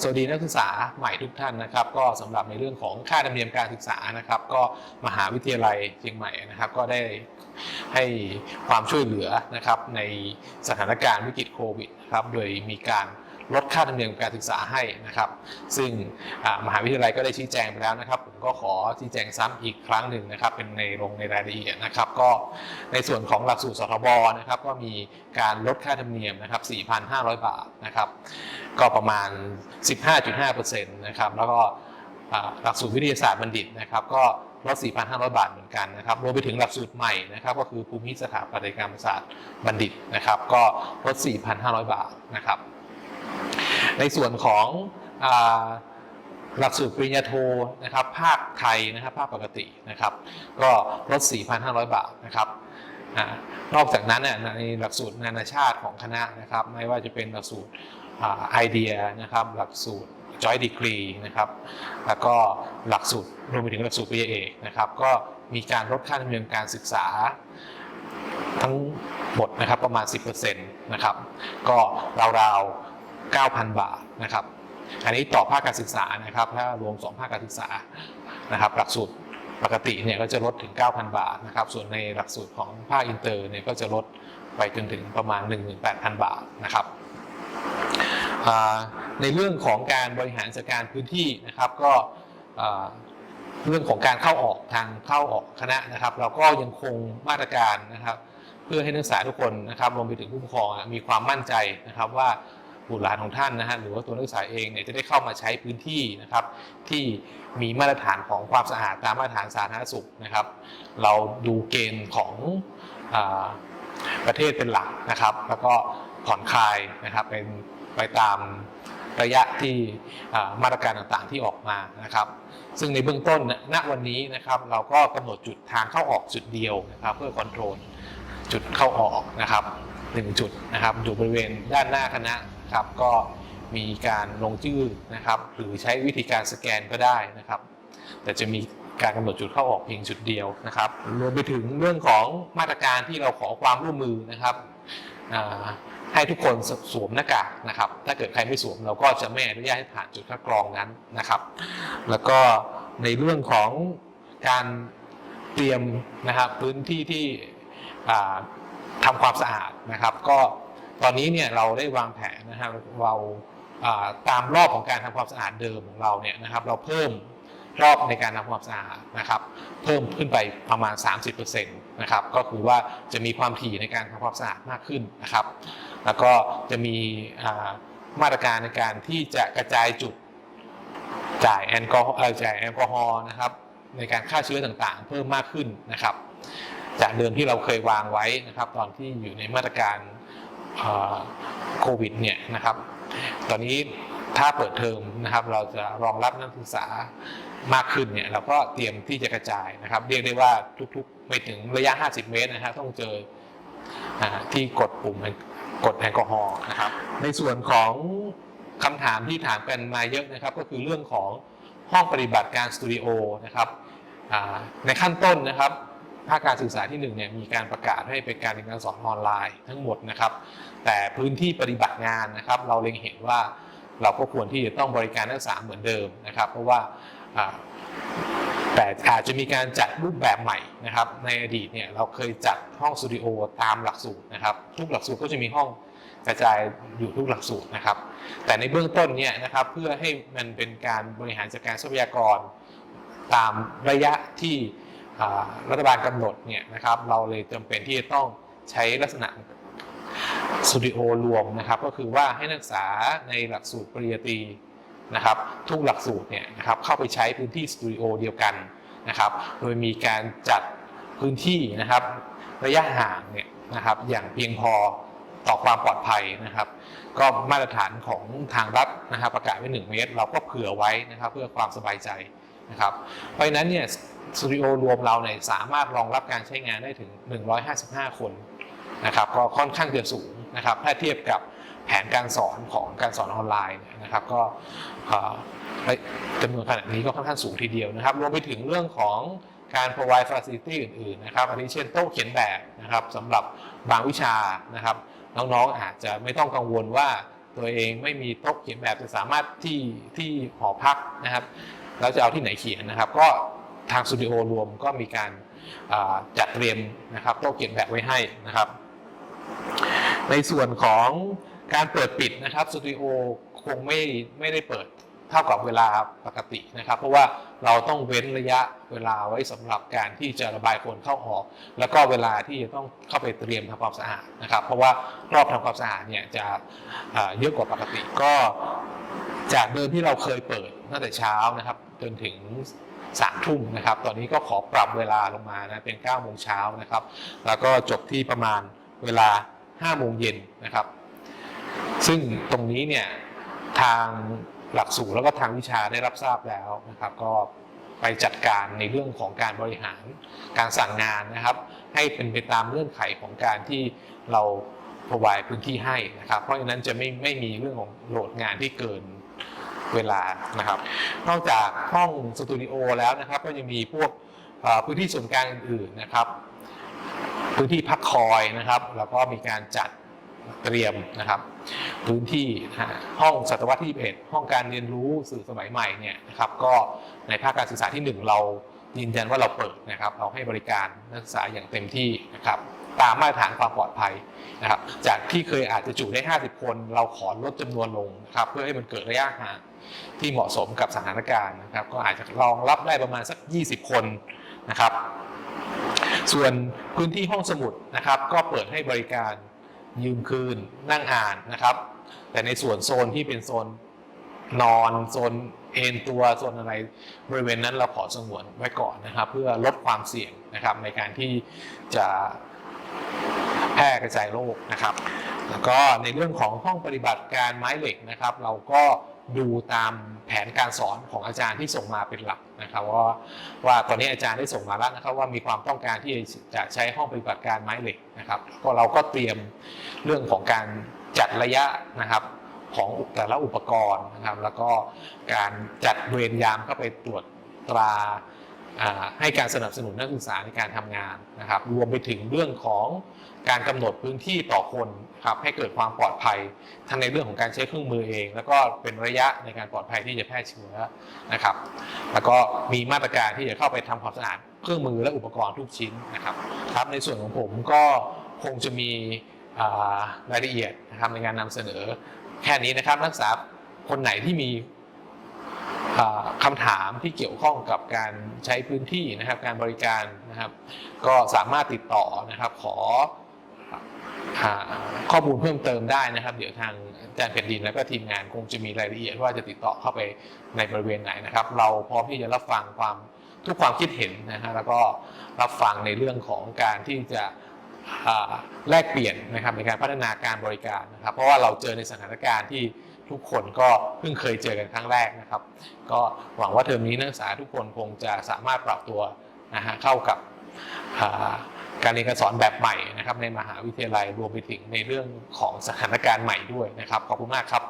สวัสดีนักศึกษาใหม่ทุกท่านนะครับ ก็สำหรับในเรื่องของค่าธรรมเนียมการศึกษานะครับ ก็มหาวิทยาลัยเชียงใหม่นะครับ ก็ได้ให้ความช่วยเหลือนะครับในสถานการณ์วิกฤตโควิดครับโดยมีการ ลดค่าธรรมเนียมการศึกษาให้นะครับ ซึ่งมหาวิทยาลัยก็ได้ชี้แจงไปแล้วนะครับ ผมก็ขอชี้แจงซ้ำอีกครั้งหนึ่งนะครับ เป็นในลงในรายละเอียดนะครับ ก็ในส่วนของหลักสูตรสทบนะครับก็มีการลดค่าธรรมเนียมนะครับ 4,500 บาทนะครับ ก็ประมาณ 15.5%นะครับแล้วก็หลักสูตรวิทยาศาสตร์บัณฑิตนะครับ ก็ลด 4,500 บาทเหมือนกันนะครับ รวมไปถึงหลักสูตรใหม่นะครับ ก็คือภูมิสถาปัตยกรรมศาสตร์บัณฑิตนะครับ ก็ลด 4,500 บาทนะครับ ในส่วนของหลักสูตรปริญญาโทนะครับภาคไทยนะครับภาคปกตินะครับ ก็ลด 4,500 บาทนะครับนอกจากนั้นในหลักสูตรนานาชาติของคณะนะครับ ไม่ว่าจะเป็นหลักสูตรไอเดียนะครับ หลักสูตร Joint Degree นะครับ แล้วก็หลักสูตรรวมไปถึงหลักสูตรปริญญาเอกนะครับ ก็มีการลดค่าธรรมเนียมการศึกษาทั้งหมดนะครับประมาณ 10%นะครับ ก็ราวๆ 9,000 บาทนะครับ อันนี้ต่อภาคการศึกษานะครับถ้ารวม 2 ภาคการศึกษานะครับ หลักสูตรปกติเนี่ยก็จะลดถึง 9,000 บาทนะครับ ส่วนในหลักสูตรของภาคอินเตอร์เนี่ยก็จะลดไปจนถึงประมาณ 18,000 บาทนะครับในเรื่องของการบริหารจัดการพื้นที่นะครับก็เรื่องของการเข้าออกทางเข้าออกคณะนะครับ เราก็ยังคงมาตรการนะครับ เพื่อให้นักศึกษาทุกคนนะครับรวมไปถึงผู้ปกครองมีความมั่นใจนะครับว่า บุตรหลานของท่านนะฮะหรือว่าตัวนักศึกษาเองเนี่ยจะได้เข้ามาใช้พื้นที่นะครับที่มีมาตรฐานของความสะอาดตามมาตรฐานสาธารณสุขนะครับ เราดูเกณฑ์ของอประเทศเป็นหลักนะครับ แล้วก็ผ่อนคลายนะครับเป็นไปตามระยะที่มาตรการต่างๆที่ออกมานะครับ ซึ่งในเบื้องต้นณวันนี้นะครับเราก็กำหนดจุดทางเข้าออกจุดเดียวนะครับ เพื่อคอนโทรลจุดเข้าออกนะครับหนึ่งจุดนะครับอยู่บริเวณด้านหน้าคณะ ครับ ก็มีการลงชื่อนะครับ หรือใช้วิธีการสแกนก็ได้นะครับ แต่จะมีการกำหนดจุดเข้าออกเพียงจุดเดียวนะครับรวมไปถึงเรื่องของมาตรการที่เราขอความร่วมมือนะครับให้ทุกคนสวมหน้ากากนะครับ ถ้าเกิดใครไม่สวมเราก็จะไม่อนุญาตให้ผ่านจุดคัดกรองนั้นนะครับ แล้วก็ในเรื่องของการเตรียมนะครับพื้นที่ที่อ่าทำความสะอาดนะครับ ก็ ตอนนี้เนี่ยเราได้วางแผนนะครับเราตามรอบของการทำความสะอาดเดิมของเราเนี่ยนะครับ เราเพิ่มรอบในการทำความสะอาดนะครับ เพิ่มขึ้นไปประมาณ 30%นะครับก็คือว่าจะมีความถี่ในการทำความสะอาดมากขึ้นนะครับ แล้วก็จะมีมาตรการในการที่จะกระจายจุดจ่ายแอลกอฮอล์จ่ายแอลกอฮอล์นะครับ ในการฆ่าเชื้อต่างๆ เพิ่มมากขึ้นนะครับ จากเดิมที่เราเคยวางไว้นะครับ ตอนที่อยู่ในมาตรการ โควิดเนี่ยนะครับ ตอนนี้ถ้าเปิดเทอมนะครับ เราจะรองรับนักศึกษามากขึ้นเนี่ยเราก็เตรียมที่จะกระจายนะครับ เรียกได้ว่าทุกๆไม่ถึงระยะ 50 เมตรนะครับต้องเจอที่กดปุ่มกดแอลกอฮอล์นะครับ ในส่วนของคำถามที่ถามกันมาเยอะนะครับ ก็คือเรื่องของห้องปฏิบัติการสตูดิโอนะครับในขั้นต้นนะครับ ภาคการศึกษาที่หนึ่งเนี่ยมีการประกาศให้เป็นการเรียนการสอนออนไลน์ทั้งหมดนะครับ แต่พื้นที่ปฏิบัติงานนะครับ เราเล็งเห็นว่าเราก็ควรที่จะต้องบริการนักศึกษาเหมือนเดิมนะครับ เพราะว่าอาแต่อาจจะมีการจัดรูปแบบใหม่นะครับ ในอดีตเนี่ยเราเคยจัดห้องสตูดิโอตามหลักสูตรนะครับ ทุกหลักสูตรก็จะมีห้องกระจายอยู่ทุกหลักสูตรนะครับ แต่ในเบื้องต้นเนี่ยนะครับเพื่อให้มันเป็นการบริหารจัดการทรัพยากร ตามระยะที่อ่า รัฐบาลกำหนดเนี่ยนะครับเราเลยจำเป็นที่จะต้องใช้ลักษณะสตูดิโอรวมนะครับก็คือว่าให้นักศึกษาในหลักสูตรปริญญาตรีนะครับทุกหลักสูตรเนี่ยนะครับเข้าไปใช้พื้นที่สตูดิโอเดียวกันนะครับโดยมีการจัดพื้นที่นะครับระยะห่างเนี่ยนะครับอย่างเพียงพอต่อความปลอดภัยนะครับ ก็มาตรฐานของทางรัฐนะครับประกาศไว้1เมตร เราก็เผื่อไว้นะครับเพื่อความสบายใจนะครับเพราะฉะนั้นเนี่ย สตูดิโอรวมเราเนี่ยสามารถรองรับการใช้งานได้ถึง 155 คนนะครับก็ค่อนข้างจะสูงนะครับถ้าเทียบกับแผนการสอนของการสอนออนไลน์นะครับก็เอ่อจำนวนขนาดนี้ก็ค่อนข้างสูงทีเดียวนะครับรวมไปถึงเรื่องของการ provide facility อื่นๆนะครับอันนี้เช่นโต๊ะเขียนแบบนะครับสำหรับบางวิชานะครับ น้องๆอาจจะไม่ต้องกังวลว่าตัวเองไม่มีโต๊ะเขียนแบบจะสามารถที่ที่หอพักนะครับแล้วจะเอาที่ไหนเขียนนะครับ ก็ ทางสตูดิโอรวมก็มีการจัดเตรียมนะครับโต๊ะเขียนแบบไว้ให้นะครับ ในส่วนของการเปิดปิดนะครับสตูดิโอคงไม่ไม่ได้เปิดเท่ากับเวลาปกตินะครับ เพราะว่าเราต้องเว้นระยะเวลาไว้สำหรับการที่จะระบายคนเข้าออก แล้วก็เวลาที่จะต้องเข้าไปเตรียมทำความสะอาดนะครับ เพราะว่ารอบทำความสะอาดเนี่ยจะเยอะกว่าปกติก็จากเดิมที่เราเคยเปิดตั้งแต่เช้านะครับ จนถึง สามทุ่มนะครับ ตอนนี้ก็ขอปรับเวลาลงมานะเป็น9ก้าโมงเช้านะครับ แล้วก็จบที่ประมาณเวลา5้าโมงเย็นนะครับ ซึ่งตรงนี้เนี่ยทางหลักสูตรแล้วก็ทางวิชาได้รับทราบแล้วนะครับ ก็ไปจัดการในเรื่องของการบริหารการสั่งงานนะครับ ให้เป็นไปตามเงื่อนไขของการที่เราพรวายพื้นที่ให้นะครับ เพราะฉะนั้นจะไม่ไม่มีเรื่องของโหลดงานที่เกิน เวลานะครับ นอกจากห้องสตูดิโอแล้วนะครับก็ยังมีพวกพื้นที่ส่วนกลางอื่นๆนะครับ พื้นที่พักคอยนะครับ แล้วก็มีการจัดเตรียมนะครับ พื้นที่ห้องศตวรรษที่21ห้องการเรียนรู้สื่อสมัยใหม่เนี่ยนะครับก็ในภาคการศึกษาที่ 1 เรายืนยันว่าเราเปิดนะครับ เราให้บริการนักศึกษาอย่างเต็มที่นะครับ ตามมาตรฐานความปลอดภัยนะครับจากที่เคยอาจจะจุได้ 50 คน เราขอลดจำนวนลงนะครับเพื่อให้มันเกิดระยะห่างที่เหมาะสมกับสถานการณ์นะครับ ก็อาจจะรองรับได้ประมาณสัก 20 คนนะครับ ส่วนพื้นที่ห้องสมุดนะครับ ก็เปิดให้บริการยืมคืนนั่งอ่านนะครับ แต่ในส่วนโซนที่เป็นโซนนอนโซนเอนตัวโซนอะไรบริเวณนั้นเราขอสงวนไว้ก่อนนะครับ เพื่อลดความเสี่ยงนะครับในการที่จะ พร่กระจายโรคนะครับ แล้วก็ในเรื่องของห้องปฏิบัติการไม้เหล็กนะครับ เราก็ดูตามแผนการสอนของอาจารย์ที่ส่งมาเป็นหลักนะครับว่าว่าตอนนี้อาจารย์ได้ส่งมาแล้วนะครับว่ามีความต้องการที่จะใช้ห้องปฏิบัติการไม้เหล็กนะครับก็เราก็เตรียมเรื่องของการจัดระยะนะครับของแต่ละอุปกรณ์นะครับ แล้วก็การจัดเวรยามเข้าไปตรวจตราอ่า ให้การสนับสนุนนักศึกษาในการทำงานนะครับ รวมไปถึงเรื่องของการกำหนดพื้นที่ต่อคนครับให้เกิดความปลอดภัยทั้งในเรื่องของการใช้เครื่องมือเอง แล้วก็เป็นระยะในการปลอดภัยที่จะแพร่เชื้อนะครับ แล้วก็มีมาตรการที่จะเข้าไปทำความสะอาดเครื่องมือและอุปกรณ์ทุกชิ้นนะครับครับในส่วนของผมก็คงจะมีรายละเอียดนะครับในการนำเสนอแค่นี้นะครับนักศึกษาคนไหนที่มี คำถามที่เกี่ยวข้องกับการใช้พื้นที่นะครับการบริการนะครับ ก็สามารถติดต่อนะครับขอข้อมูลเพิ่มเติมได้นะครับ เดี๋ยวทางอาจารย์แผ่นดินแล้วก็ทีมงานคงจะมีรายละเอียดว่าจะติดต่อเข้าไปในบริเวณไหนนะครับ เราพร้อมที่จะรับฟังความทุกความคิดเห็นนะฮะแล้วก็รับฟังในเรื่องของการที่จะแลกเปลี่ยนนะครับในการพัฒนาการบริการนะครับ เพราะว่าเราเจอในสถานการณ์ที่ ทุกคนก็เพิ่งเคยเจอกันครั้งแรกนะครับ ก็หวังว่าเทอมนี้นักศึกษาทุกคนคงจะสามารถปรับตัวนะฮะเข้ากับการเรียนการสอนแบบใหม่นะครับในมหาวิทยาลัยรวมไปถึงในเรื่องของสถานการณ์ใหม่ด้วยนะครับขอบคุณมากครับ